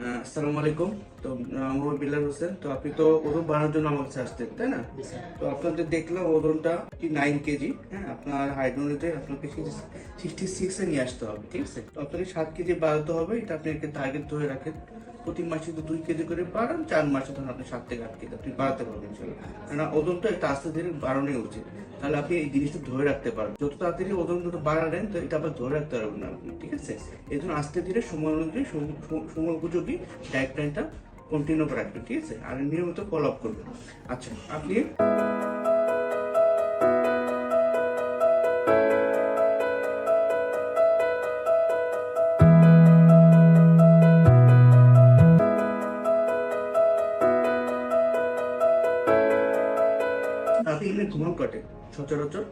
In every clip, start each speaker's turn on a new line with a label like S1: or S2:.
S1: আহ, আসসালামু আলাইকুম। তো আমার বিল্লাল হোসেন। তো আপনি তো ওজন বানানোর জন্য আমার কাছে আসতেন তাই না? তো আপনাদের দেখলাম ওজনটা কি নাইন কেজি হ্যাঁ? আপনার হাইড্রোলিতে আপনাকে সিক্সটি সিক্সে নিয়ে আসতে হবে ঠিক আছে? তো আপনাকে সাত কেজি বাড়াতে হবে এটা আপনি একটা টার্গেট ধরে রাখেন। প্রতি মাসে তো দুই কেজি করে বাড়ান চার মাসে ধরুন আপনি সাত থেকে আট কেজি আপনি বাড়াতে পারবেন ইনশাল্লাহ কেননা ওজনটা একটা আস্তে ধীরে বাড়ানোই উচিত। তাহলে আপনি এই জিনিসটা ধরে রাখতে পারবেন। যত তাড়াতাড়ি ওজন যত বাড়ালেন, তো এটা আবার ধরে রাখতে পারবেন আপনি, ঠিক আছে? এই জন্য আস্তে ধীরে সময় অনুযায়ী সম- সম- সময় উপযোগী ডায়েট প্ল্যানটা কন্টিনিউ রাখবেন, ঠিক আছে? আর নিয়মিত ফলো আপ করবেন। আচ্ছা আপনি আপনি গেলে ঘুমাও কাটে সচরাচর।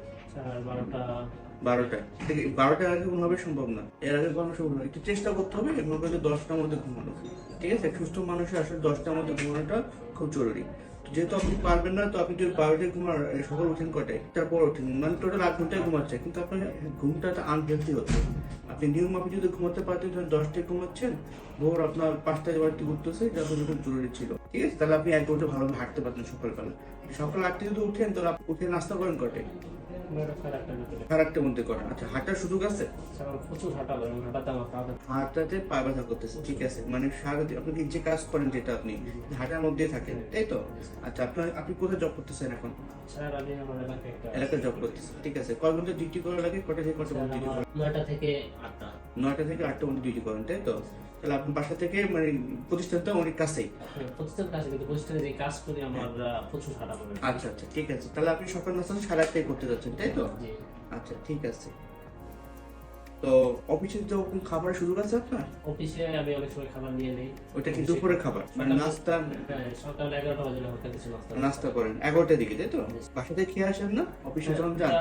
S2: বারোটা।
S1: আছে, বারোটার আগে কোনোভাবে সম্ভব না। এর আগে কোনো সম্ভব না। একটু চেষ্টা করতে হবে এবং দশটার মধ্যে ঘুমানো। ঠিক আছে? সুস্থ মানুষের আসলে দশটার মধ্যে ঘুমানোটা খুব জরুরি। যেহেতু আপনি পারবেন না, তো আপনি যদি বারোটায় ঘুমান সকাল উঠেন কটায় তারপর উঠেন। মানে টোটাল আট ঘন্টায় ঘুমাচ্ছে। কিন্তু আপনার ঘুমটা তো আনহেলদি হচ্ছে আপনি নিয়ম আপনি যদি ঘুমাতে পারতেন, ধরেন দশটায় ঘুমাচ্ছেন, ভোর আপনার পাঁচটায় বাড়িতে ঘুরতেছে এটা খুব জরুরি ছিল। ঠিক আছে? তাহলে আপনি এক ঘণ্টা ভালোভাবে হাঁটতে পারতেন সকালবেলা। সকাল আটটা যদি উঠেন, তাহলে আপনি উঠে নাস্তা করেন কটে
S2: বারোটা সাড়ে আটটার
S1: মধ্যে করেন। আচ্ছা হাঁটার সুযোগ আছে?
S2: প্রচুর হাঁটা হাঁটাতে আমার
S1: হাঁটাতে পা ব্যথা করতেছে ঠিক আছে। মানে সারাদিন আপনি যে কাজ করেন যেটা আপনি হাঁটার মধ্যে থাকেন তাই তো? আচ্ছা আপনার আপনি কোথায় জব করতেছেন এখন?
S2: স্যার আমি আমার এলাকায়
S1: এলাকায় জব করতেছেন ঠিক আছে। কয় ঘণ্টা ডিউটি করা লাগে কটা থেকে কটা ডিউটি করেন
S2: নয়টা থেকে আটটা।
S1: নয়টা থেকে আটটা মধ্যে ডিউটি করেন তাই তো? তাহলে আপনার বাসা থেকে মানে প্রতিষ্ঠানটা অনেক কাছেই।
S2: হ্যাঁ, প্রতিষ্ঠান কাছে কিন্তু প্রতিষ্ঠানে যে কাজ করি আমার প্রচুর
S1: আচ্ছা আচ্ছা ঠিক আছে। তাহলে আপনি সকাল নাস্তা আটটায় করতে যাচ্ছেন তাই তো? আচ্ছা ঠিক আছে। তো অফিসে খাবারের সুযোগ আছে আপনার?
S2: অফিসে আমি অনেক সময় খাবার নিয়ে নেই।
S1: ওইটা কি দুপুরের খাবার? মানে নাস্তা?
S2: হ্যাঁ সকাল এগারোটা বাজে কিছু নাস্তা
S1: নাস্তা করেন এগারোটার দিকে তাই তো? বাসাতে খেয়ে আসেন না? অফিসে যখন যান?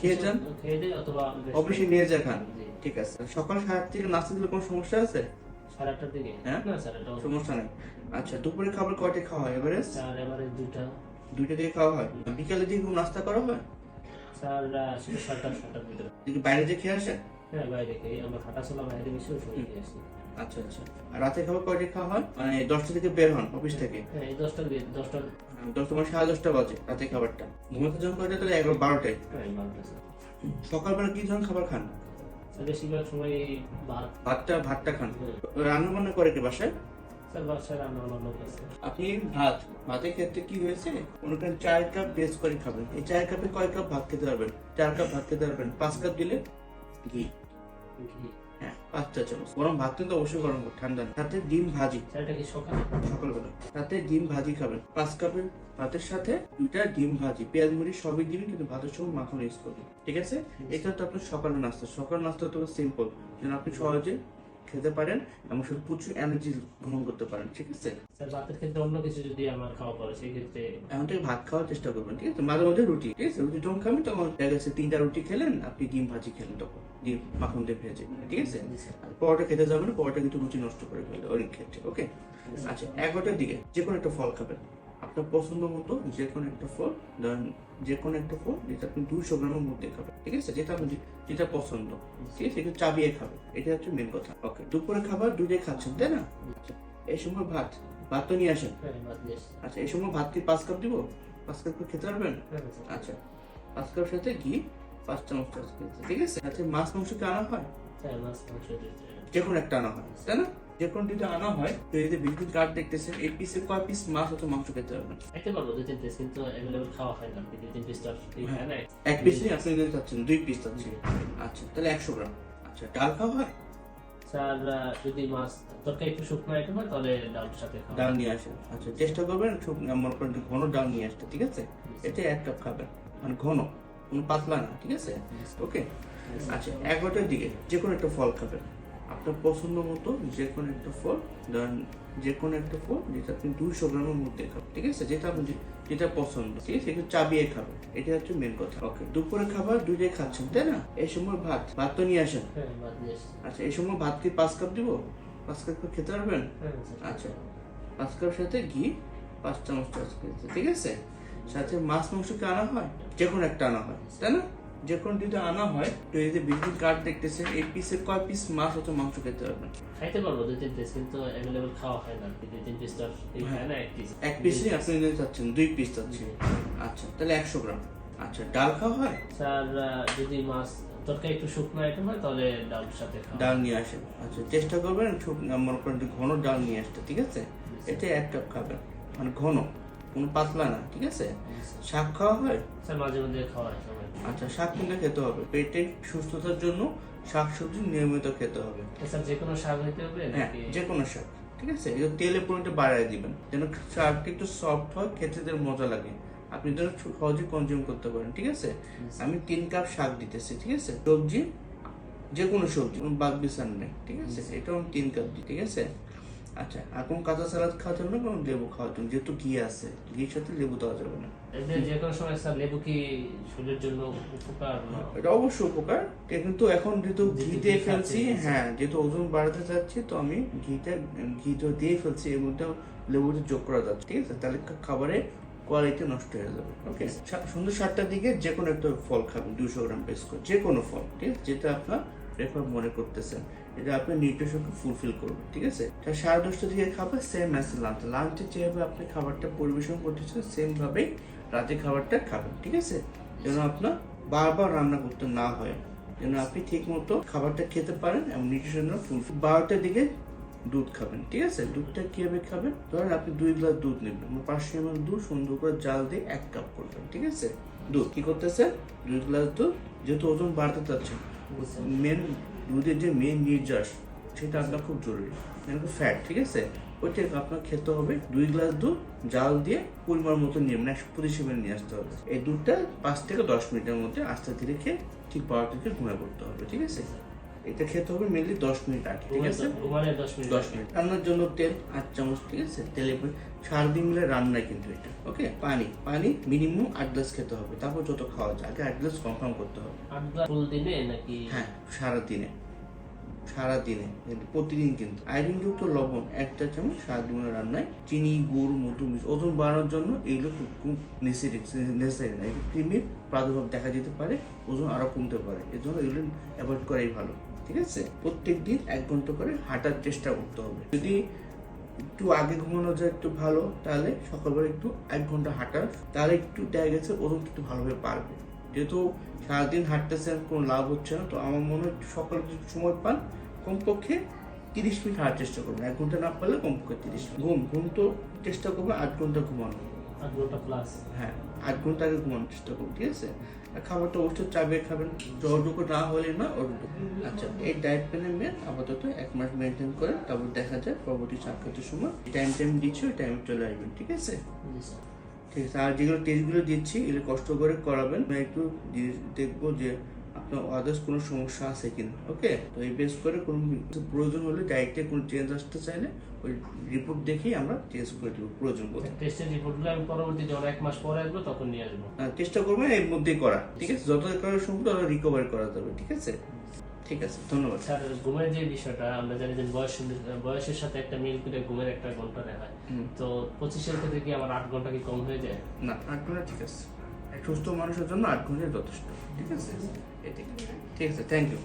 S1: খেয়ে যান?
S2: খেয়ে যাই অথবা
S1: অফিসে নিয়ে যা খান ঠিক আছে। সকাল সাড়ে আট থেকে নাস্তা দিলে কোনো সমস্যা আছে?
S2: আটটার দিকে।
S1: হ্যাঁ?
S2: না স্যার
S1: সমস্যা নেই। আচ্ছা দুপুরে খাবার কয়টা খাওয়া হয় এবারে
S2: স্যার এবারে দুটা
S1: দুইটা দিকে খাওয়া হয়? বিকালে দিকে কোনো নাস্তা করা হয়?
S2: স্যার আহ, সেটা সাতটা সাতটার ভিতরে।
S1: বাইরে যে খেয়ে আসেন
S2: হ্যাঁ বাইরে খেয়ে আমরা হাঁটা চলা বাইরে বেশি সময় খেয়ে আসি।
S1: আচ্ছা আচ্ছা। আর রাতে খাবার কয়টা খাওয়া হয়? মানে দশটা থেকে বের হন অফিস থেকে?
S2: হ্যাঁ এই দশটার দিকে দশটার
S1: দশ তোমার সাড়ে দশটা বাজে রাতে খাবারটা। ঘুমাতে যখন কয়টা তাহলে এগারো বারোটায়?
S2: হ্যাঁ বারোটা
S1: সকালবেলা কি ধরনের খাবার খান?
S2: বেশিরভাগ সময় এই ভাত
S1: ভাতটা ভাতটা খান। রান্না বান্না করে কি বাসায়? আপনি ভাত ভাতের ক্ষেত্রে কি হয়েছে? করেন চার কাপ বেস করে খাবেন। এই চার কাপে কয় কাপ ভাত খেতে পারবেন? চার কাপ ভাত খেতে পারবেন? পাঁচ কাপ দিলে? ঘি।
S2: ঘি।
S1: পাঁচ চা চামচ। গরম ভাত কিন্তু অবশ্যই গরম ঠান্ডা না। সাথে ডিম ভাজি।
S2: সকাল?
S1: সকালবেলা। তাতে ডিম ভাজি খাবেন। পাঁচ কাপের ভাতের সাথে দুইটা ডিম ভাজি। পেঁয়াজ মুড়ি সবই দিবেন কিন্তু ভাতের সঙ্গে মাখন ইউজ করবেন। ঠিক আছে? এটা তো আপনার সকালের নাস্তা। সকাল নাস্তা তো সিম্পল যেন আপনি সহজে খেতে পারেন এবং সাথে প্রচুর এনার্জি গ্রহণ করতে পারেন ঠিক আছে?
S2: স্যার ভাতের ক্ষেত্রে অন্য কিছু যদি আমার খাওয়া পড়ে সেই ক্ষেত্রে
S1: এখন থেকে ভাত খাওয়ার চেষ্টা করবেন ঠিক আছে? মাঝে মাঝে রুটি ঠিক আছে? রুটি যখন খাবেন তখন দেখা গেছে তিনটা রুটি খেলেন আপনি ডিম ভাজি খেলেন তখন ডিম মাখন দিয়ে ভেজে ঠিক আছে? আর পরোটা খেতে যাবেন পরোটা কিন্তু রুচি নষ্ট করে ফেলে অনেক ক্ষেত্রে ওকে? আচ্ছা এগারোটার দিকে যে কোনো একটা ফল খাবেন। আপনার পছন্দ মতো যে কোনো একটা ফল ধরেন যে কোনো একটা ফল যেটা আপনি দুইশো গ্রামের মধ্যে খাবেন ঠিক আছে? যেটা আপনি যেটা পছন্দ ঠিক আছে? একটু চাবিয়ে খাবেন এটা হচ্ছে মেন কথা। ওকে দুপুরে খাবার দুইটাই খাচ্ছেন তাই না? এই সময় ভাত ভাত তো নিয়ে আসেন?
S2: হ্যাঁ।
S1: আচ্ছা এই সময় ভাত কি পাঁচ কাপ দিব? পাঁচ কাপ করে খেতে পারবেন?
S2: হ্যাঁ
S1: আচ্ছা পাঁচ কাপ সাথে ঘি পাঁচ চামচ ঠিক আছে? আচ্ছা মাছ মাংস কি আনা হয়?
S2: হ্যাঁ।
S1: যে কোনো একটা আনা হয় তাই না? যে কোনো দুটো আনা হয় তো এই যে বিদ্যুৎ কার্ড দেখতেছেন এই পিসে কয় পিস মাছ অথবা মাংস খেতে পারবেন
S2: খাইতে পারব দুই তিন পিস কিন্তু অ্যাভেলেবল খাওয়া হয় না দুই তিন পিস তো না?
S1: এক পিসে আপনি নিতে চাচ্ছেন দুই পিস চাচ্ছেন আচ্ছা তাহলে একশো গ্রাম। আচ্ছা ডাল খাওয়া হয়?
S2: স্যার যদি মাছ তরকারি একটু শুকনো আইটেম হয় তাহলে ডালের সাথে
S1: ডাল নিয়ে আসেন। আচ্ছা চেষ্টা করবেন খুব করেন যে ঘন ডাল নিয়ে আসতে ঠিক আছে? এতে এক কাপ খাবেন। মানে ঘন কোনো পাতলা না ঠিক আছে? ওকে? আচ্ছা এগারোটার দিকে যে কোনো একটা ফল খাবেন। আপনার পছন্দ মতো যে কোনো একটা ফল ধরেন যে কোনো একটা ফল যেটা আপনি দুইশো গ্রামের মধ্যে খাবেন ঠিক আছে? যেটা আপনি যেটা পছন্দ ঠিক আছে? একটু চাবিয়ে খাবেন। এটা হচ্ছে মেন কথা। ওকে দুপুরে খাবার দুইটাই খাচ্ছেন তাই না? এই সময় ভাত ভাত তো নিয়ে আসেন?
S2: হ্যাঁ
S1: আচ্ছা এই সময় ভাত কি পাঁচ কাপ দিব? পাঁচ কাপ খেতে পারবেন?
S2: হ্যাঁ
S1: আচ্ছা পাঁচ কাপ সাথে ঘি পাঁচ চামচ করেছে ঠিক আছে? সাথে মাছ মাংস কি আনা হয়? যে কোনো একটা আনা হয় তাই না? যে কোনো যদি আনা হয় তো এই যে ভিজিটিং কার্ড দেখতেছেন এই পিসে কয় পিস মাছ অথবা মাংস খেতে পারবেন?
S2: খাইতে পারব দুই তিন পিস কিন্তু অ্যাভেলেবল খাওয়া হয় না। দুই তিন পিস তো এই খায় না এক পিস
S1: এক পিসই আপনি নিতে চাচ্ছেন দুই পিস চাচ্ছেন। আচ্ছা তাহলে একশো গ্রাম। আচ্ছা ডাল খাওয়া হয়?
S2: স্যার যদি মাছ তরকারি একটু শুকনো আইটেম হয় তাহলে ডাল সাথে
S1: ডাল নিয়ে আসেন। আচ্ছা চেষ্টা করবেন মনে করেন ঘন ডাল নিয়ে আসতে ঠিক আছে? এটা এক কাপ খাবেন। মানে ঘন। কোনো পাতলা না ঠিক আছে? শাক খাওয়া হয়?
S2: স্যার মাঝে মধ্যে খাওয়া হয়
S1: আচ্ছা শাক কিন্তু খেতে হবে। পেটের সুস্থতার জন্য শাক সবজি নিয়মিত খেতে হবে।
S2: স্যার যে কোনো শাক হইতে হবে
S1: হ্যাঁ যে কোনো শাক ঠিক আছে? এটা তেলে পরিমাণটা বাড়ায় দিবেন যেন শাকটা একটু সফট হয় খেতে যেন মজা লাগে। আপনি যেন সহজে কনজিউম করতে পারেন ঠিক আছে? আমি তিন কাপ শাক দিতেছি ঠিক আছে? সবজি যে কোনো সবজি বাদ বিচার নেই ঠিক আছে? এটাও আমি তিন কাপ দিই ঠিক আছে? আচ্ছা এখন কাঁচা সালাদ খাওয়ার জন্য কোনো লেবু খাওয়ার জন্য? যেহেতু ঘি আছে ঘির সাথে লেবু দেওয়া যাবে না।
S2: এদের যে কোনো সময় স্যার লেবু কি শরীরের জন্য উপকার
S1: এটা অবশ্যই উপকার। কিন্তু এখন যেহেতু ঘি দিয়ে ফেলছি হ্যাঁ যেহেতু ওজন বাড়াতে চাচ্ছি তো আমি ঘিটা ঘিটা দিয়ে ফেলছি এর মধ্যে লেবুটা যোগ করা যাচ্ছে ঠিক আছে? তাহলে খাবারের কোয়ালিটি নষ্ট হয়ে যাবে ওকে সন্ধ্যে সাতটার দিকে যে কোনো একটা ফল খাবেন দুশো গ্রাম পেস করে যে কোনো ফল ঠিক আছে? যেটা আপনার প্রেফার মনে করতেছেন, এটা আপনার নিউট্রিশনকে ফুলফিল করবে ঠিক আছে? তা সাড়ে দশটার দিকে খাবার সেম অ্যাজ লাঞ্চ লাঞ্চে যেভাবে আপনি খাবারটা পরিবেশন করতেছেন সেম ভাবেই রাতে খাবারটা খাবেন, ঠিক আছে? যেন আপনার বারবার রান্না করতে না হয়, যেন আপনি ঠিক মতো খাবারটা খেতে পারেন এবং নিউট্রিশন ফুলফিল বারোটার দিকে দুধ খাবেন, ঠিক আছে? দুধটা কীভাবে খাবেন? ধরেন আপনি দুই গ্লাস দুধ নেবেন পাঁচশো এমএল দুধ সুন্দর করে জাল দিয়ে এক কাপ করবেন, ঠিক আছে? দুধ কি করতেছে দুই গ্লাস দুধ, যেহেতু ওজন বাড়তে চাচ্ছেন মেন দুধের যে মেন নির্যাস, সেটা আপনার খুব জরুরি। ফ্যাট ঠিক আছে? ওইটা আপনার খেতে হবে, দুই গ্লাস দুধ, জাল দিয়ে পরিমাণ মতো নিয়ে মানে একশো পঁচিশ এমএল নিয়ে আসতে হবে। এই দুধটা পাঁচ থেকে দশ মিনিটের মধ্যে আস্তে ধীরে খেয়ে ঠিক বারোটা থেকে ঘুমিয়ে পড়তে হবে, ঠিক আছে? এটা খেতে হবে মেনলি দশ মিনিট আগে ঠিক আছে?
S2: দশ মিনিট
S1: দশ মিনিট। রান্নার জন্য তেল আট চামচ ঠিক আছে? তেলে সারাদিন মিলে রান্নায় কিন্তু এটা ওকে পানি পানি মিনিমাম আট গ্লাস খেতে হবে। তারপর যত খাওয়া যায় আগে আট গ্লাস কনফার্ম করতে হবে।
S2: আট গ্লাস ফুল দিনে নাকি
S1: হ্যাঁ সারাদিনে। সারাদিনে প্রতিদিন কিন্তু। আয়রনযুক্ত লবণ, একটা চামচ সারাদিনের রান্নায়, চিনি, গুড়, মধু, মিশ ওজন বাড়ানোর জন্য এগুলো খুব নেসেসারি নেসেসারি না। কৃমির প্রাদুর্ভাব দেখা যেতে পারে, ওজন আরও কমতে পারে। এর জন্য এগুলো অ্যাভয়েড করাই ভালো, ঠিক আছে? প্রত্যেক দিন এক ঘণ্টা করে হাঁটার চেষ্টা করতে হবে। যদি একটু আগে ঘুমানো যায় একটু ভালো, তাহলে সকালবেলা একটু এক ঘণ্টা হাঁটার তাহলে একটু দেখা গেছে ওজন একটু ভালোভাবে পারবে যেহেতু সারাদিন হাঁটতেছেন কোনো লাভ হচ্ছে না তো আমার মনে হয় সকালে যদি সময় পান কমপক্ষে তিরিশ মিনিট হাঁটার চেষ্টা করবেন। এক ঘণ্টা না পারলে কমপক্ষে তিরিশ মিনিট। ঘুম ঘুম তো চেষ্টা করবে আট ঘণ্টা ঘুমানো
S2: আট ঘণ্টা প্লাস
S1: হ্যাঁ আট ঘণ্টা আগে ঘুমানোর চেষ্টা করুন ঠিক আছে? আর খাবারটা অবশ্যই চাবিয়ে খাবেন। যতটুকু না হলে না ওটুকু আচ্ছা এই ডায়েট প্ল্যানে মেয়ে আপাতত এক মাস মেনটেন করেন তারপর দেখা যায় পরবর্তী সাক্ষাতের সময় টাইম টাইম দিচ্ছি ওই টাইমে চলে আসবেন ঠিক আছে? ঠিক আছে আর যেগুলো টেস্টগুলো দিচ্ছি এগুলো কষ্ট করে করাবেন। আমি একটু দেখব যে আপনার আদার্স কোনো সমস্যা আছে কিনা ওকে তো এই বেস করে কোনো প্রয়োজন হলে ডাইরেক্টে কোনো চেঞ্জ আসতে চাইলে ওই রিপোর্ট দেখেই আমরা চেঞ্জ করে দেবো প্রয়োজন বলে
S2: টেস্টের রিপোর্টগুলো আমি পরবর্তী যখন এক মাস পরে আসব তখন নিয়ে আসব।
S1: আহ, চেষ্টা করবেন এর মধ্যেই করা ঠিক আছে? যত করা সম্ভব তত রিকভার করা যাবে ঠিক আছে? ঠিক আছে ধন্যবাদ।
S2: স্যার ঘুমের যে বিষয়টা আমরা জানি যে বয়স বয়সের সাথে একটা মিল করে ঘুমের একটা ঘণ্টা দেয় হয়। তো পঁচিশের ক্ষেত্রে কি আমার আট ঘণ্টা কি কম হয়ে যায়?
S1: না আট ঘণ্টা ঠিক আছে। সুস্থ মানুষের জন্য আট ঘণ্টা যথেষ্ট। ঠিক আছে। ঠিক আছে থ্যাংক ইউ